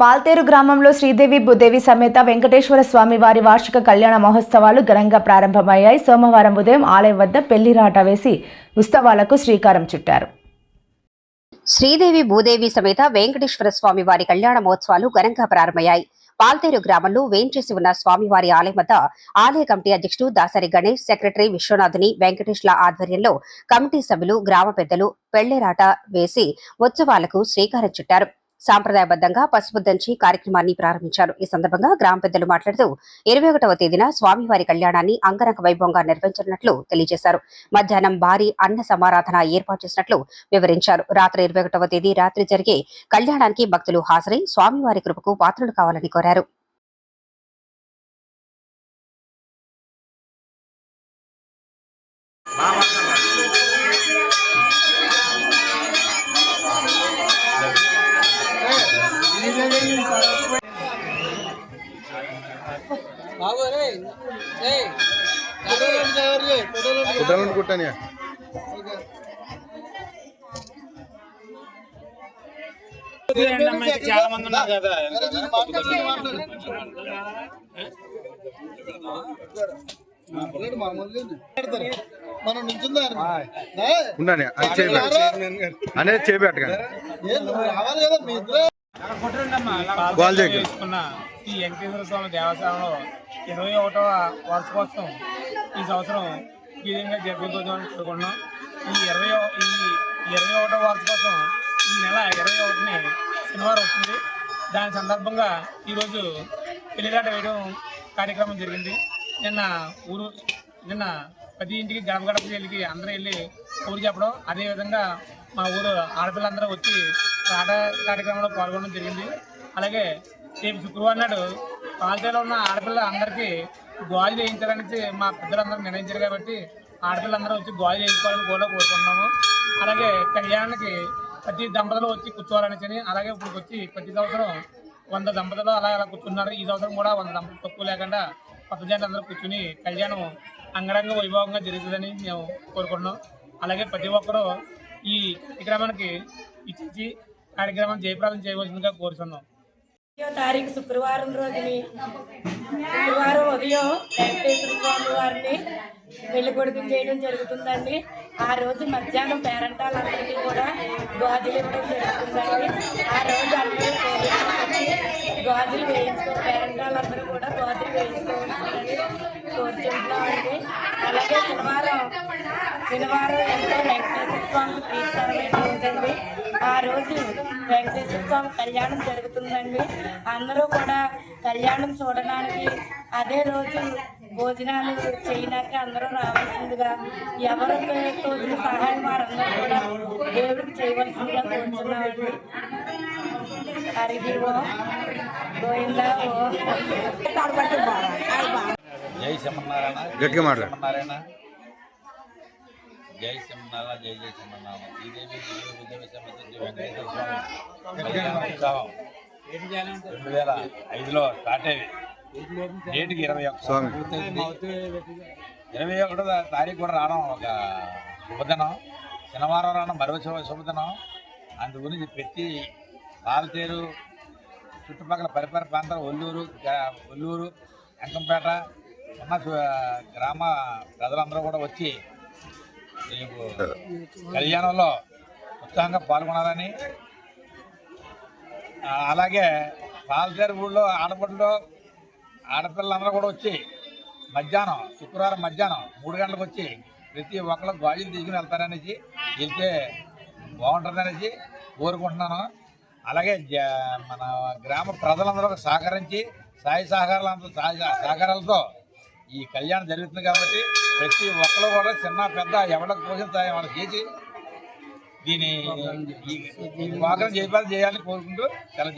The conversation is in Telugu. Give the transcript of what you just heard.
పాల్తేరు గ్రామంలో శ్రీదేవి భూదేవి సమేత వెంకటేశ్వర స్వామి వారి వార్షిక కళ్యాణ మహోత్సవాలు ఘనంగా ప్రారంభమయ్యాయి. సోమవారం ఉదయం ఆలయం వద్ద పెళ్ళిరాట వేసి ఉత్సవాలకు శ్రీకారం చుట్టారు. శ్రీదేవి భూదేవి సమేత వెంకటేశ్వర స్వామి వారి కళ్యాణ మహోత్సవాలు ఘనంగా ప్రారంభమయ్యాయి. పాల్తేరు గ్రామంలో వేంచేసి ఉన్న స్వామివారి ఆలయం వద్ద ఆలయ కమిటీ అధ్యక్షుడు దాసరి గణేష్ సెక్రటరీ విశ్వనాథుని వెంకటేష్ల ఆధ్వర్యంలో కమిటీ సభ్యులు గ్రామ పెద్దలు పెళ్ళిరాట వేసి ఉత్సవాలకు శ్రీకారం చుట్టారు. సాంప్రదాయబద్ధంగా పసుపు దంచి కార్యక్రమాన్ని ప్రారంభించారు. ఈ సందర్భంగా గ్రామ పెద్దలు మాట్లాడుతూ ఇరవై ఒకటవ తేదీన స్వామివారి కళ్యాణాన్ని అంగరంగ వైభవంగా నిర్వహించనున్నట్లు తెలియజేశారు. మధ్యాహ్నం భారీ అన్న సమారాధన ఏర్పాటు చేసినట్లు వివరించారు. రాత్రి ఇరవై ఒకటవ తేదీ రాత్రి జరిగే కళ్యాణానికి భక్తులు హాజరై స్వామివారి కృపకు పాత్రులు కావాలని కోరారు. కుట్టాలని కుట్టాను చాలా మంది ఉన్నారు కదా అనేది చేయబెట్టగా ఈ వెంకటేశ్వర స్వామి దేవస్థానంలో ఇరవై ఒకటవ వార్షికోత్సవం ఈ సంవత్సరం ఈ విధంగా జరిపించుకోవాలని కోరుకుంటున్నాం ఈ ఇరవై ఈ ఇరవై ఒకటవ వార్షికోత్సవం ఈ నెల ఇరవై ఒకటిని శనివారం వస్తుంది దాని సందర్భంగా ఈరోజు పెళ్ళిరాట వేయడం కార్యక్రమం జరిగింది. నిన్న ఊరు నిన్న ప్రతి ఇంటికి గడప గడప వెళ్ళి అందరూ వెళ్ళి ఊరు చెప్పడం. అదేవిధంగా మా ఊరు ఆడపిల్లందరూ వచ్చి ఆట కార్యక్రమంలో పాల్గొనడం జరిగింది. అలాగే రేపు శుక్రవారం నాడు పాలతీలో ఉన్న ఆడపిల్ల అందరికీ గాజులు వేయించాలని మా పెద్దలందరూ నిర్ణయించారు కాబట్టి ఆడపిల్లందరూ వచ్చి గాజులు వేయించుకోవాలని కూడా కోరుకుంటున్నాము. అలాగే కళ్యాణానికి ప్రతి దంపతులు వచ్చి కూర్చోవాలని అలాగే ఇప్పుడు వచ్చి ప్రతి సంవత్సరం వంద దంపతులు అలా అలా కూర్చున్నారు. ఈ సంవత్సరం కూడా వంద దంపతులు తక్కువ లేకుండా కొత్త జంట అందరూ కూర్చుని కళ్యాణం అంగరంగ వైభవంగా జరుగుతుందని మేము కోరుకుంటున్నాం. అలాగే ప్రతి ఒక్కరూ ఈ కార్యక్రమానికి ఇచ్చి కార్యక్రమం జయప్రదం చేయవలసిందిగా కోరుతున్నాం తారీఖు శుక్రవారం రోజుని శుక్రవారం ఉదయం వెంకటేశ్వర స్వామి వారిని పెళ్ళి కొడుకు చేయడం జరుగుతుందండి. ఆ రోజు మధ్యాహ్నం పేరంటాలందరికీ కూడా గాజులు ఇవ్వడం జరుగుతుందండి. ఆ రోజు అందరూ గాజులు వేయించుకో పేరంటాలందరూ కూడా గాజులు వేయించుకోవాలని కోరుకుంటున్నామండి అలాగే శనివారం శనివారం ఎంతో వెంకటేశ్వర స్వామి రోజండి. ఆ రోజు వెంకటేశ్వర స్వామి కళ్యాణం జరుగుతుందండి. అందరూ కూడా కళ్యాణం చూడడానికి అదే రోజు భోజనాలు చేయడానికి అందరూ రావాల్సిందిగా ఎవరికి తోచిన సహాయం వారందరూ కూడా దేవుడికి చేయవలసిందిగా కోరుతున్నామండి హరి ఓ. గోవిందా ఓ. జై శ్రీమన్నారాయణ. గట్టిగా మాట్లాడు. జై శ్రీమన్నారాయణ జై జయ సింహనామ శ్రీదేవి స్వామి రెండు వేల ఐదులో స్టార్ట్ అయ్యి డేట్కి ఇరవై ఒక్క పూర్తయింది. ఇరవై ఒకటో తారీఖు కూడా రావడం ఒక శుభదనం శనివారం రావడం మరో శుభదనం శుభదినం అందు గురించి ప్రతి పాలతేరు చుట్టుపక్కల పరిపర ప్రాంతాలు ఒల్లూరు ఒల్లూరు వెంకంపేట ఉన్న గ్రామ ప్రజలందరూ కూడా వచ్చి రేపు కళ్యాణంలో ఉత్సాహంగా పాల్గొనాలని. అలాగే పాలతేరు ఊళ్ళో ఆడపడిలో ఆడపిల్లలందరూ కూడా వచ్చి మధ్యాహ్నం శుక్రవారం మధ్యాహ్నం మూడు గంటలకు వచ్చి ప్రతి ఒక్కరు గాజులు తీసుకుని వెళ్తారనేసి వెళ్తే బాగుంటుందనేసి కోరుకుంటున్నాను. అలాగే మన గ్రామ ప్రజలందరూ సహకరించి సాయి సహకారాలంతా సహకారాలతో ఈ కళ్యాణం జరుగుతుంది కాబట్టి ప్రతి ఒక్కరు కూడా చిన్న పెద్ద ఎవరికి కోసం వాళ్ళకి చేసి దీని ఈ ప్రోగ్రాం చేయాలని కోరుకుంటూ సెలవు